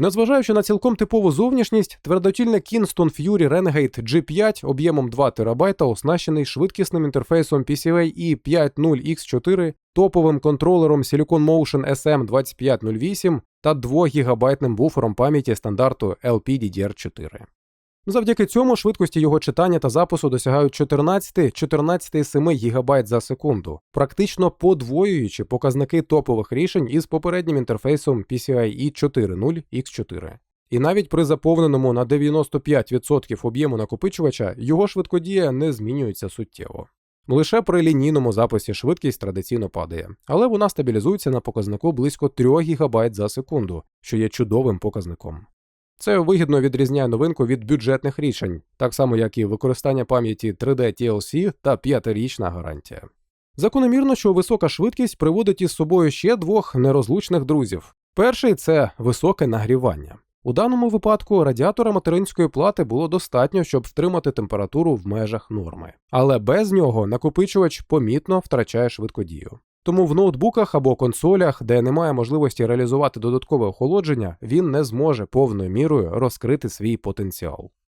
Незважаючи на цілком типову зовнішність, твердотільне Kingston Fury Renegade G5 об'ємом 2 ТБ оснащений швидкісним інтерфейсом PCIe E50X4, топовим контролером Silicon Motion SM2508 та 2 гігабайтним буфером пам'яті стандарту LPDDR4. Завдяки цьому швидкості його читання та запису досягають 14-14,7 ГБ за секунду, практично подвоюючи показники топових рішень із попереднім інтерфейсом PCIe 4.0 X4. І навіть при заповненому на 95% об'єму накопичувача його швидкодія не змінюється суттєво. Лише при лінійному записі швидкість традиційно падає, але вона стабілізується на показнику близько 3 ГБ за секунду, що є чудовим показником. Це вигідно відрізняє новинку від бюджетних рішень, так само як і використання пам'яті 3D TLC та п'ятирічна гарантія. Закономірно, що висока швидкість приводить із собою ще двох нерозлучних друзів. Перший це високе нагрівання. У даному випадку радіатора материнської плати було достатньо, щоб втримати температуру в межах норми. Але без нього накопичувач помітно втрачає швидкодію. Тому в ноутбуках або консолях, де немає можливості реалізувати додаткове охолодження, він не зможе повною мірою розкрити свій потенціал.